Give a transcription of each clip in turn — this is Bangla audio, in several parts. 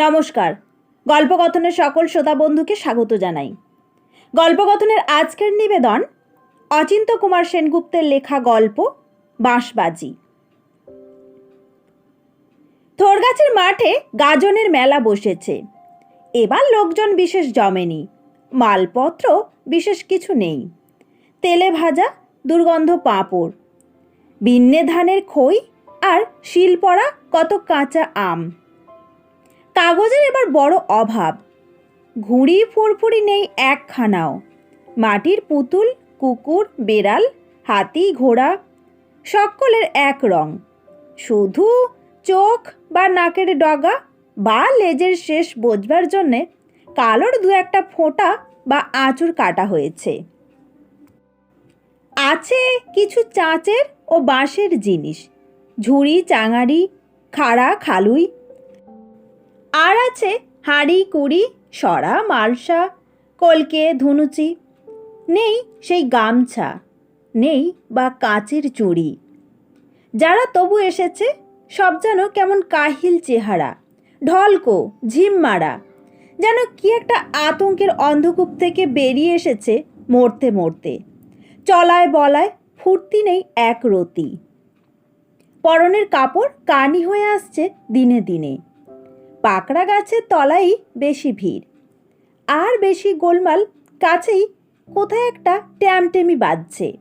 নমস্কার। গল্পকথনের সকল শ্রোতা বন্ধুকে স্বাগত জানাই। গল্পকথনের আজকের নিবেদন অচিন্ত কুমার সেনগুপ্তের লেখা গল্প বাঁশবাজি। থোরগাছের মাঠে গাজনের মেলা বসেছে। এবার লোকজন বিশেষ জমেনি, মালপত্র বিশেষ কিছু নেই। তেলে ভাজা দুর্গন্ধ পাঁপড়, বিন্নে ধানের খই আর শিল পড়া কত কাঁচা আম। কাগজের এবার বড় অভাব। ঘুড়ি ফুরফুরি নেই একখানাও। মাটির পুতুল, কুকুর, বেড়াল, হাতি, ঘোড়া সকলের এক রং। শুধু চোখ বা নাকের ডগা বা লেজের শেষ বোঝবার জন্যে কালোর দু একটা ফোঁটা বা আঁচড় কাটা হয়েছে। আছে কিছু চাঁচের ও বাঁশের জিনিস। ঝুড়ি চাঙারি খাড়া, খালুই আর আছে হাঁড়ি, কুড়ি, সরা, মালসা, কলকে, ধুনুচি। নেই সেই গামছা, নেই বা কাচের চুড়ি। যারা তবু এসেছে, সব যেন কেমন কাহিল চেহারা, ঢলকো, ঝিম মারা, যেন কি একটা আতঙ্কের অন্ধকূপ থেকে বেরিয়ে এসেছে মরতে মরতে। চলায় বলায় ফুর্তি নেই এক রতি। পরনের কাপড় কানি হয়ে আসছে দিনে দিনে। পাকড়া গাছের তলাই বেশি ভিড়। আর বেশি গোলমাল কাছেই কোথায় একটা ট্যামটেমি বাজছে।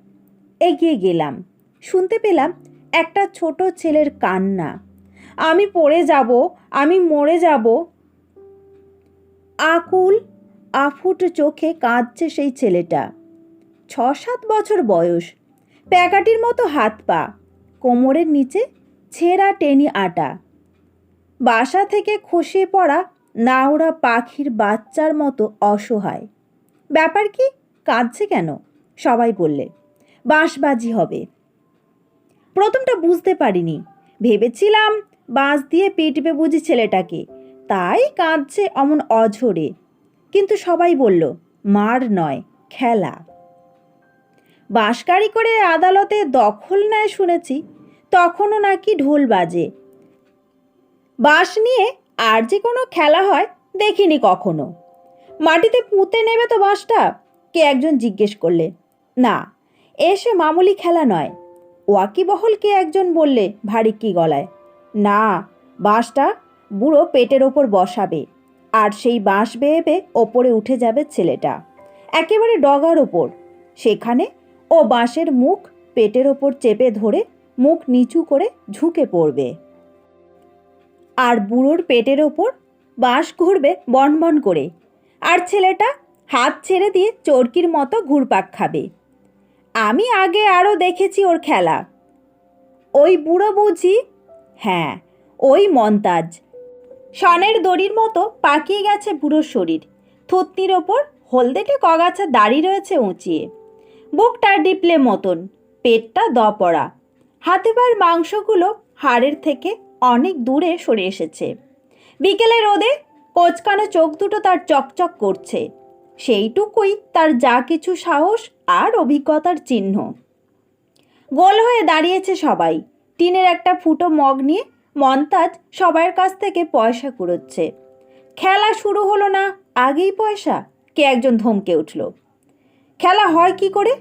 এগিয়ে গেলাম। শুনতে পেলাম একটা ছোট ছেলের কান্না। আমি পড়ে যাব, আমি মরে যাব। আকুল, আফুট চোখে কাঁদছে সেই ছেলেটা। ছ সাত বছর বয়স। প্যাকাটির মতো হাত পা। কোমরের নিচে ছেঁড়া টেনি আটা। বাসা থেকে খসে পড়া নাওড়া পাখির বাচ্চার মতো অসহায়। ব্যাপার কি? কাঁদছে কেন? সবাই বললে, বাঁশবাজি হবে। প্রথমটা বুঝতে পারিনি। ভেবেছিলাম, বাঁশ দিয়ে পিটবে বুঝি ছেলেটাকে। তাই কাঁদছে অমন অঝরে। কিন্তু সবাই বলল, মার নয়, খেলা। বাঁশগাড়ি করে আদালতে দখল নেয় শুনেছি, তখনও নাকি ঢোল বাজে। বাঁশ নিয়ে আর যে কোনো খেলা হয় দেখিনি কখনো। মাটিতে পুঁতে নেবে তো বাঁশটা? কে একজন জিজ্ঞেস করলে। না এসে মামুলি খেলা নয়। ওয়াকিবহল কে একজন বললে ভারী কি গলায়। না, বাঁশটা বুড়ো পেটের ওপর বসাবে, আর সেই বাঁশ বেয়ে বেয়ে ওপরে উঠে যাবে ছেলেটা। একেবারে ডগার ওপর। সেখানে ও বাঁশের মুখ পেটের ওপর চেপে ধরে মুখ নিচু করে ঝুঁকে পড়বে। আর বুড়োর পেটের ওপর বাঁশ ঘুরবে বনবন করে। আর ছেলেটা হাত ছেড়ে দিয়ে চরকির মতো ঘুরপাক খাবে। আমি আগে আরও দেখেছি ওর খেলা। ওই বুড়ো বুঝি? হ্যাঁ ওই মন্তাজ। সনের দড়ির মতো পাকিয়ে গেছে বুড়োর শরীর। থুতনির ওপর হলদেটে কগাছা দাড়ি রয়েছে উঁচিয়ে। বুকটা ডিপলে মতন, পেটটা দপড়া। হাতে পায়ের মাংসগুলো হাড়ের থেকে অনেক দূরে সরে এসেছে। বিকেলে রোদে কোচকানো চোখ দুটো তার চকচক করছে। সেইটুকুই তার যা কিছু সাহস আর অভিজ্ঞতার চিহ্ন। গোল হয়ে দাঁড়িয়েছে সবাই। টিনের একটা ফুটো মগ নিয়ে মন্তাজ সবার কাছ থেকে পয়সা কুড়োচ্ছে। খেলা শুরু হলো না, আগেই পয়সা। কে একজন ধমকে উঠল। খেলা হয় কি করে?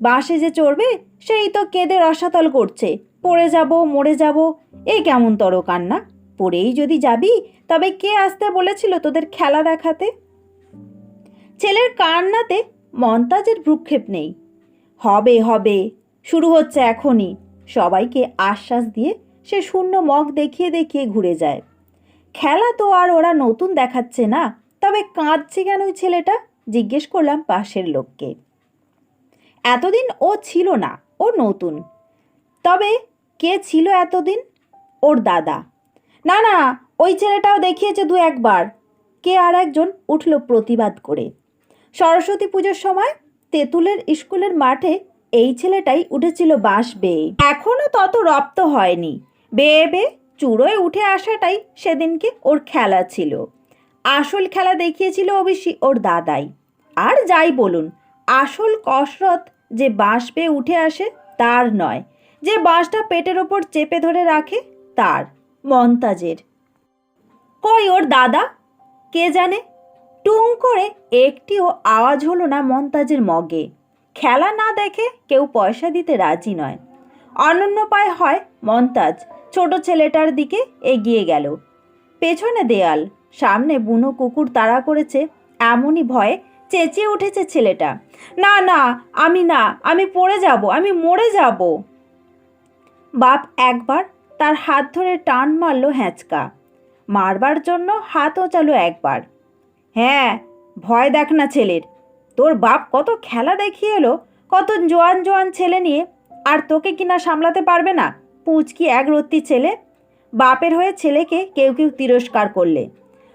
বাসে যে চড়বে, সেই তো কেঁদে রসাতল করছে। পড়ে যাব, মরে যাব এই কেমন তর কান্না? পড়েই যদি যাবি, তবে কে আসতে বলেছিল তোদের খেলা দেখাতে? ছেলের কান্নাতে মন্তাজের ভ্রুক্ষেপ নেই। হবে হবে, শুরু হচ্ছে এখনই। সবাইকে আশ্বাস দিয়ে সে শূন্য মগ দেখিয়ে দেখিয়ে ঘুরে যায়। খেলা তো আর ওরা নতুন দেখাচ্ছে না, তবে কাঁদছে কেন ওই ছেলেটা? জিজ্ঞেস করলাম পাশের লোককে। এতদিন ও ছিল না, ও নতুন। তবে কে ছিল এতদিন? ওর দাদা। না না, ওই ছেলেটাও দেখিয়েছে দু একবার। কে আর একজন উঠল প্রতিবাদ করে। সরস্বতী পুজোর সময় তেঁতুলের স্কুলের মাঠে এই ছেলেটাই উঠেছিল বাঁশ বেয়ে। এখনও তত রপ্ত হয়নি। বেয়ে বেয়ে চূড়োয় উঠে আসাটাই সেদিনকে ওর খেলা ছিল। আসল খেলা দেখিয়েছিল অবশ্যই ওর দাদাই। আর যাই বলুন, আসল কসরত যে বাঁশ বেয়ে উঠে আসে তার নয়। যে বাঁশটা পেটের ওপর চেপে ধরে রাখে, তার মন্তাজের কই ওর দাদা? কে জানে? টুং করে একটিও আওয়াজ হলো না মন্তাজের মগে। খেলা না দেখে কেউ পয়সা দিতে রাজি নয়। অনন্য পায় হয় মন্তাজ ছোট ছেলেটার দিকে এগিয়ে গেল। পেছনে দেয়াল, সামনে বুনো কুকুর তাড়া করেছে, এমনই ভয়ে চেঁচিয়ে উঠেছে ছেলেটা। না না, আমি না, আমি পড়ে যাব, আমি মরে যাব। বাপ একবার তার হাত ধরে টান মারল হ্যাঁচকা। মারবার জন্য হাত ওচালো একবার। হ্যাঁ ভয় দেখ না ছেলের। তোর বাপ কত খেলা দেখিয়ে এলো, কত জোয়ান জোয়ান ছেলে নিয়ে। আর তোকে কিনা সামলাতে পারবে না, পুচকি এক রত্তি ছেলে? বাপের হয়ে ছেলেকে কেউ কেউ তিরস্কার করলে।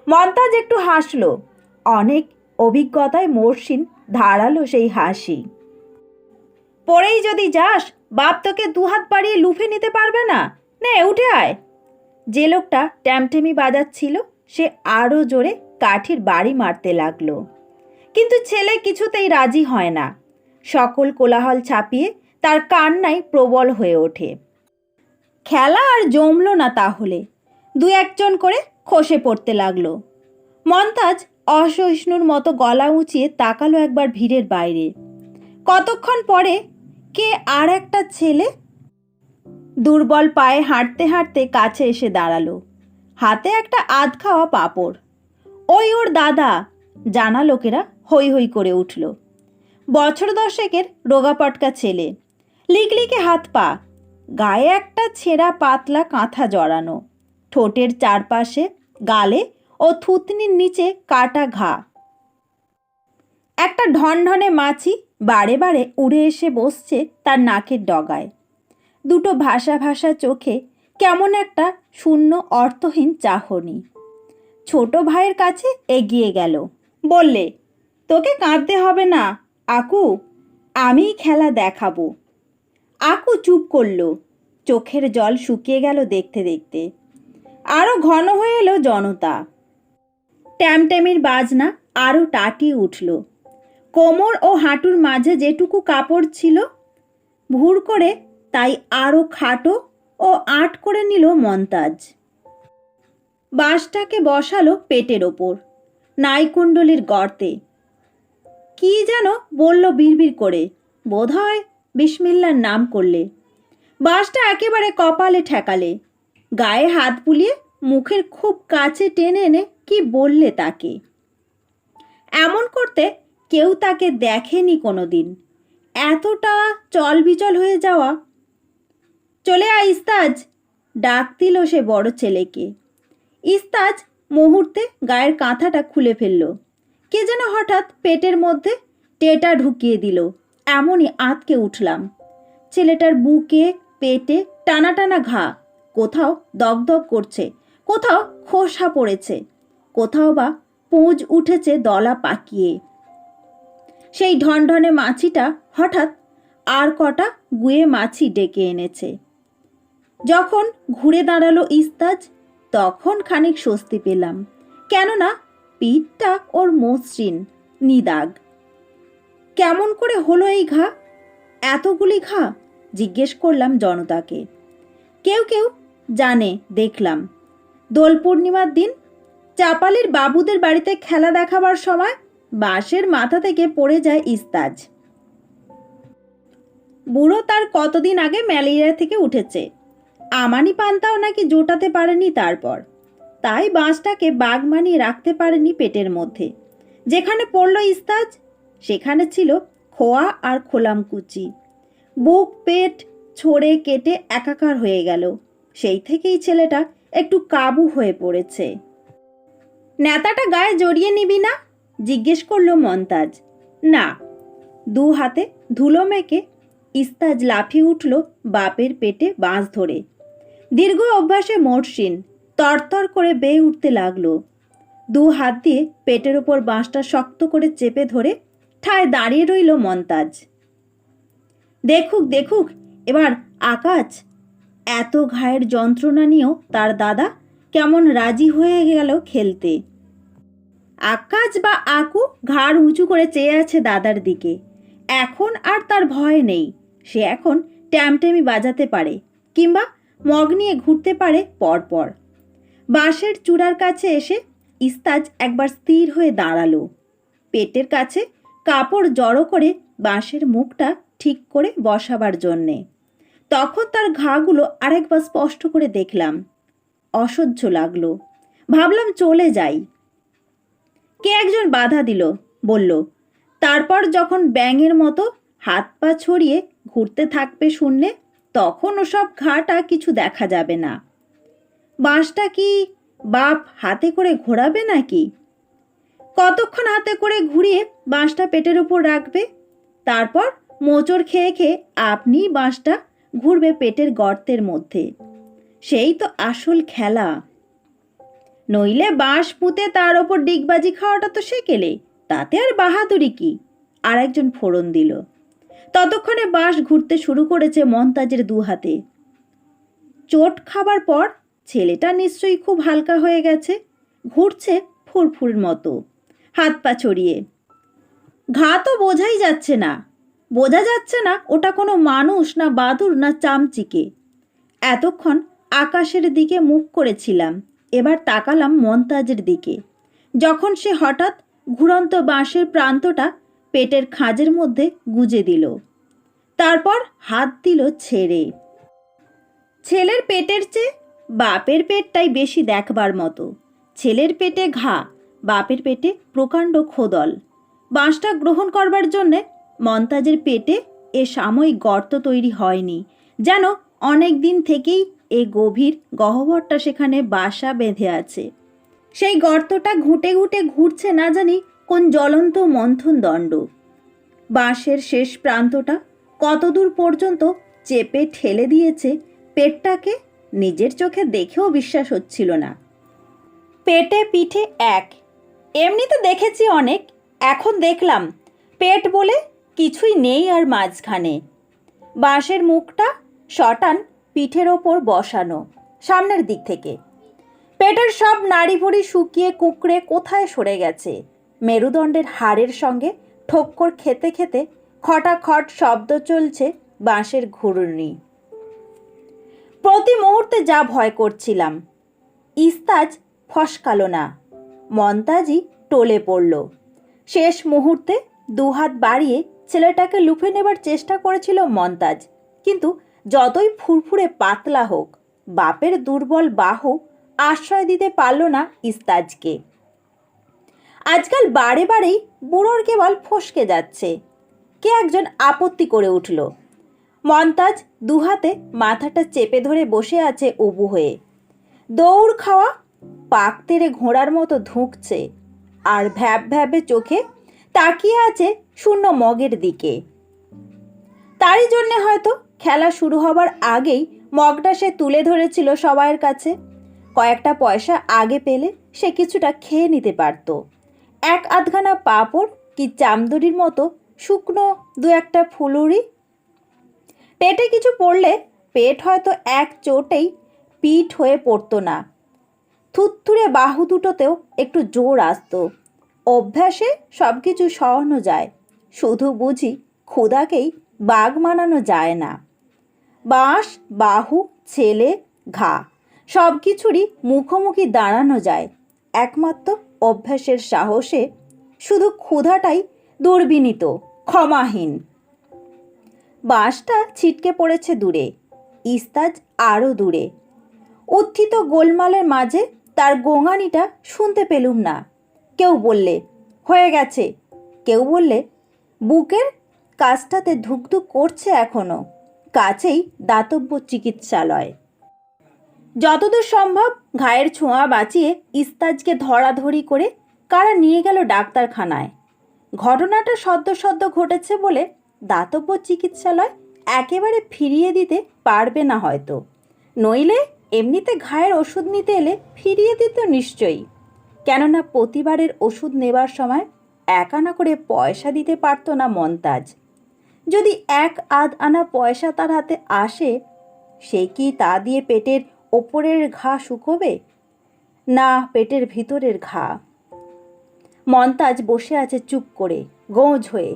মন্তাজ একটু হাসল। অনেক অভিজ্ঞতায় মর্ষিন ধারালো সেই হাসি। পরেই যদি যাস বাপ তোকে দুহাত বাড়িয়ে লুফে নিতে পারবে না? নে, উঠে আয়। যে লোকটা ট্যামটেমি বাজাচ্ছিল, সে আরও জোরে কাঠির বাড়ি মারতে লাগল। কিন্তু ছেলে কিছুতেই রাজি হয় না। সকল কোলাহল ছাপিয়ে তার কান্নাই প্রবল হয়ে ওঠে। খেলা আর জমলো না তাহলে। দু একজন করে খসে পড়তে লাগল। মন্তাজ অসহিষ্ণুর মতো গলা উঁচিয়ে তাকালো একবার ভিড়ের বাইরে। কতক্ষণ পরে কে আর একটা ছেলে? দুর্বল পায়ে হাঁটতে হাঁটতে কাছে এসে দাঁড়াল। হাতে একটা আধ খাওয়া পাঁপড়। ওই ওর দাদা! জানা লোকেরা হই হই করে উঠল। বছর দশেকের রোগাপটকা ছেলে। লিকলিকে হাত পা। গায়ে একটা ছেঁড়া পাতলা কাঁথা জড়ানো। ঠোঁটের চারপাশে গালে ও থুতনির নিচে কাটা ঘা। একটা ঢনঢনে মাছি বারে বারে উড়ে এসে বসছে তার নাকের ডগায়। দুটো ভাষা ভাষা চোখে কেমন একটা শূন্য অর্থহীন চাহনি। ছোট ভাইয়ের কাছে এগিয়ে গেল। বললে, তোকে কাঁদতে হবে না, আকু, আমিই খেলা দেখাবো। আকু চুপ করল। চোখের জল শুকিয়ে গেল দেখতে দেখতে। আরও ঘন হয়ে এলো জনতা। ট্যামট্যামির বাজনা আরও টাটিয়ে উঠল। কোমর ও হাঁটুর মাঝে যেটুকু কাপড় ছিল, ভুর করে তাই আরও খাটো ও আট করে নিল মন্তাজ। বাঁশটাকে বসালো পেটের ওপর, নাইকুণ্ডলির গর্তে। কি যেন বলল বিড়বিড় করে, বোধহয় বিসমিল্লার নাম করলে। বাঁশটা একেবারে কপালে ঠেকালে, গায়ে হাত বুলিয়ে মুখের খুব কাছে টেনে এনে কি বললে তাকে। এমন করতে কেউ তাকে দেখেনি কোনো দিন এতটা চলবিচল হয়ে যাওয়া। চলে আয় ইস্তাজ, ডাক দিল সে বড় ছেলেকে। ইস্তাজ মুহূর্তে গায়ের কাঁথাটা খুলে ফেলল। কে যেন হঠাৎ পেটের মধ্যে টেটা ঢুকিয়ে দিল। এমনই আতকে উঠলাম। ছেলেটার বুকে, পেটে টানা টানা ঘা। কোথাও দগদগ করছে, কোথাও খোসা পড়েছে, কোথাও বা পুঁজ উঠেছে দলা পাকিয়ে। সেই ঢনঢনে মাছিটা হঠাৎ আর কটা গুয়ে মাছি ডেকে এনেছে। যখন ঘুরে দাঁড়াল ইস্তাজ, তখন খানিক স্বস্তি পেলাম। কেননা পিঠটা ওর মসৃণ, নিদাগ। কেমন করে হলো এই ঘা? এতগুলি ঘা? জিজ্ঞেস করলাম জনতাকে। কেউ কেউ জানে, দেখলাম। দোল পূর্ণিমার দিন চাপালির বাবুদের বাড়িতে খেলা দেখাবার সময় বাঁশের মাথা থেকে পড়ে যায় ইস্তাজ। বুড়ো তার কতদিন আগে ম্যালেরিয়া থেকে উঠেছে। আমানি পান্তাও নাকি জোটাতে পারেনি তারপর। তাই বাঁশটাকে বাঘ মানিয়ে রাখতে পারেনি পেটের মধ্যে। যেখানে পড়ল ইস্তাজ, সেখানে ছিল খোয়া আর খোলাম কুচি। বুক, পেট ছড়ে কেটে একাকার হয়ে গেল। সেই থেকেই ছেলেটা একটু কাবু হয়ে পড়েছে। নেতাটা গায়ে জড়িয়ে নিবি না? জিজ্ঞেস করল মন্তাজ না। দু হাতে ধুলো মেখে ইস্তাজ লাফিয়ে উঠল বাপের পেটে বাঁশ ধরে। দীর্ঘ অভ্যাসে মর্ষিন তরতর করে বেয়ে উঠতে লাগল। দু হাত দিয়ে পেটের ওপর বাঁশটা শক্ত করে চেপে ধরে ঠায় দাঁড়িয়ে রইল মন্তাজ দেখুক দেখুক, এবার আকাশ। এত ঘায়ের যন্ত্রণা নিয়েও তার দাদা কেমন রাজি হয়ে গেল খেলতে। আকাশ বা আকু ঘাড় উঁচু করে চেয়ে আছে দাদার দিকে। এখন আর তার ভয় নেই। সে এখন ট্যামটেমি বাজাতে পারে কিংবা মগ নিয়ে ঘুরতে পারে পরপর। বাঁশের চূড়ার কাছে এসে ইস্তাজ একবার স্থির হয়ে দাঁড়াল। পেটের কাছে কাপড় জড়ো করে বাঁশের মুখটা ঠিক করে বসাবার জন্যে। তখন তার ঘাগুলো আরেকবার স্পষ্ট করে দেখলাম। অসহ্য লাগল। ভাবলাম চলে যাই। কে একজন বাধা দিল? বলল, তারপর যখন ব্যাঙের মতো হাত পা ছড়িয়ে ঘুরতে থাকবে শুনলে তখন ওসব ঘাটা কিছু দেখা যাবে না। বাঁশটা কি বাপ হাতে করে ঘোরাবে নাকি? কতক্ষণ হাতে করে ঘুরিয়ে বাঁশটা পেটের উপর রাখবে? তারপর মোচড় খেয়ে খেয়ে আপনি বাঁশটা ঘুরবে পেটের গর্তের মধ্যে। সেই তো আসল খেলা। নইলে বাঁশ পুঁতে তার ওপর ডিগবাজি খাওয়াটা তো সেকেলে তাতে আর বাহাদুরি কি? আর একজন ফোড়ন দিল। ততক্ষণে বাঁশ ঘুরতে শুরু করেছে মন্তাজের দু হাতে। চোট খাবার পর ছেলেটা নিশ্চয়ই খুব হালকা হয়ে গেছে, ঘুরছে ফুরফুর মতো। হাত পা ছড়িয়ে, ঘা তো বোঝাই যাচ্ছে না। বোঝা যাচ্ছে না ওটা কোনো মানুষ না বাদুর না চামচিকে। এতক্ষণ আকাশের দিকে মুখ করেছিলাম। এবার তাকালাম মন্তাজের দিকে। যখন সে হঠাৎ ঘুরন্ত বাঁশের প্রান্তটা পেটের খাঁজের মধ্যে গুজে দিল। তারপর হাত দিল ছেড়ে। ছেলের পেটের চেয়ে বাপের পেটটাই বেশি দেখবার মতো। ছেলের পেটে ঘা, বাপের পেটে প্রকাণ্ড খোদল। বাঁশটা গ্রহণ করবার জন্যে মন্তাজের পেটে এ সাময়িক গর্ত তৈরি হয়নি, যেন অনেক দিন থেকেই এ গভীর গহ্বরটা সেখানে বাসা বেঁধে আছে। সেই গর্তটা ঘুটে ঘুটে ঘুরছে না জানি কোন জ্বলন্ত মন্থন দণ্ড বাঁশের শেষ প্রান্তটা কতদূর পর্যন্ত চেপে ঠেলে দিয়েছে পেটটাকে নিজের চোখে দেখেও বিশ্বাস হচ্ছিল না। পেটে পিঠে এক। এমনি তো দেখেছি অনেক, এখন দেখলাম, পেট বলে কিছুই নেই আর মাঝখানে। বাঁশের মুখটা শটান পিঠের ওপর বসানো, সামনের দিক থেকে। পেটের সব নাড়ি ভুড়ি শুকিয়ে কুঁকড়ে কোথায় সরে গেছে? মেরুদণ্ডের হাড়ের সঙ্গে ঠক্কর খেতে খেতে খটাখট শব্দ চলছে বাঁশের ঘুরুনি প্রতি মুহূর্তে যা ভয় করছিলাম। ইস্তাজ ফসকালো না। মন্তাজি টলে পড়ল। শেষ মুহূর্তে দুহাত বাড়িয়ে ছেলেটাকে লুফে নেবার চেষ্টা করেছিল মন্তাজ কিন্তু যতই ফুরফুরে পাতলা হোক, বাপের দুর্বল বাহু আশ্রয় দিতে পারল না ইস্তাজকে। আজকাল বারে বারেই বুড়োর কেবল ফসকে যাচ্ছে। কে একজন আপত্তি করে উঠল। মন্তাজ দুহাতে মাথাটা চেপে ধরে বসে আছে উবু হয়ে। দৌড় খাওয়া পাক তেড়ে ঘোড়ার মতো ধুঁকছে, আর ভ্যাব ভ্যাবে চোখে তাকিয়ে আছে শূন্য মগের দিকে। তারই জন্যে হয়তো খেলা শুরু হবার আগেই মগটা সে তুলে ধরেছিল সবাইয়ের কাছে। কয়েকটা পয়সা আগে পেলে সে কিছুটা খেয়ে নিতে পারত। এক আধখানা পাঁপড় কি চামদুরির মতো শুকনো দু একটা ফুলুরি? পেটে কিছু পড়লে পেট হয়তো এক চোটেই পিঠ হয়ে পড়তো না। থুত্থুরে বাহু দুটোতেও একটু জোর আসতো। অভ্যাসে সব কিছু সহানো যায়। শুধু বুঝি ক্ষুধাকেই বাঘ মানানো যায় না। বাঁশ, বাহু, ছেলে, ঘা সব কিছুরই মুখোমুখি দাঁড়ানো যায়। একমাত্র অভ্যাসের সাহসে শুধু ক্ষুধাটাই দুর্বিনীত, ক্ষমাহীন। বাঁশটা ছিটকে পড়েছে দূরে, ইস্তাজ আরও দূরে। উত্থিত গোলমালের মাঝে তার গোঙানিটা শুনতে পেলুম না। কেউ বললে, হয়ে গেছে। কেউ বললে, বুকের কাজটাতে ধুকধুক করছে এখনও। কাছেই দাতব্য চিকিৎসালয়। যতদূর সম্ভব ঘায়ের ছোঁয়া বাঁচিয়ে ইস্তাজকে ধরাধরি করে কারা নিয়ে গেল ডাক্তারখানায়। ঘটনাটা সদ্য সদ্য ঘটেছে বলে দাতব্য চিকিৎসালয় একেবারে ফিরিয়ে দিতে পারবে না হয়তো। নইলে এমনিতে ঘায়ের ওষুধ নিতে এলে ফিরিয়ে দিত নিশ্চয়ই। কেননা প্রতিবারের ওষুধ নেবার সময় এক আনা করে পয়সা দিতে পারতো না মন্তাজ। যদি এক আধ আনা পয়সা তার হাতে আসে, সে কি তা দিয়ে পেটের ওপরের ঘা শুকোবে? না, পেটের ভিতরের ঘা। মন্তাজ বসে আছে চুপ করে, গোঁজ হয়ে।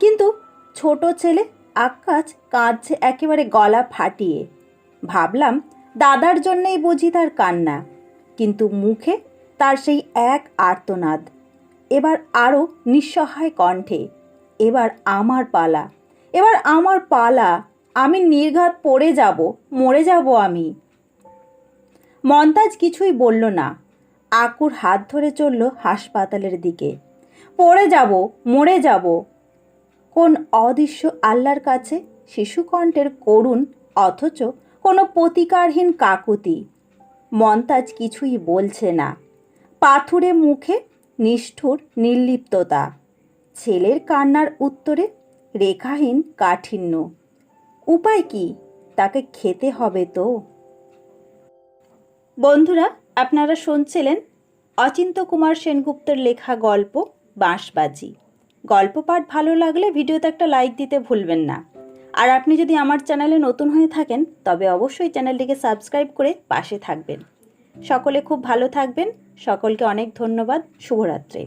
কিন্তু ছোট ছেলে আকাশ কাঁদছে একেবারে গলা ফাটিয়ে। ভাবলাম, দাদার জন্যই বুঝি তার কান্না। কিন্তু মুখে তার সেই এক আর্তনাদ। এবার আরও নিঃসহায় কণ্ঠে, এবার আমার পালা। এবার আমার পালা, আমি নির্ঘাত পড়ে যাব, মরে যাব আমি। মন্তাজ কিছুই বলল না। আকুর হাত ধরে চলল হাসপাতালের দিকে। পড়ে যাব, মরে যাব। কোন অদৃশ্য আল্লাহর কাছে? শিশুকণ্ঠের করুণ, অথচ কোনো প্রতিকারহীন কাকুতি। মন্তাজ কিছুই বলছে না। পাথুরে মুখে নিষ্ঠুর, নির্লিপ্ততা। ছেলের কান্নার উত্তরে রেখাহীন কাঠিন্য। উপায় কি? তাকে খেতে হবে তো? বন্ধুরা, আপনারা শুনছিলেন অচিন্ত কুমার সেনগুপ্তের লেখা গল্প বাঁশবাজি। গল্প পাঠ ভালো লাগলে ভিডিওতে একটা লাইক দিতে ভুলবেন না। আর আপনি যদি আমার চ্যানেলে নতুন হয়ে থাকেন, তবে অবশ্যই চ্যানেলটিকে সাবস্ক্রাইব করে পাশে থাকবেন। সকলে খুব ভালো থাকবেন। সকলকে অনেক ধন্যবাদ। শুভরাত্রি।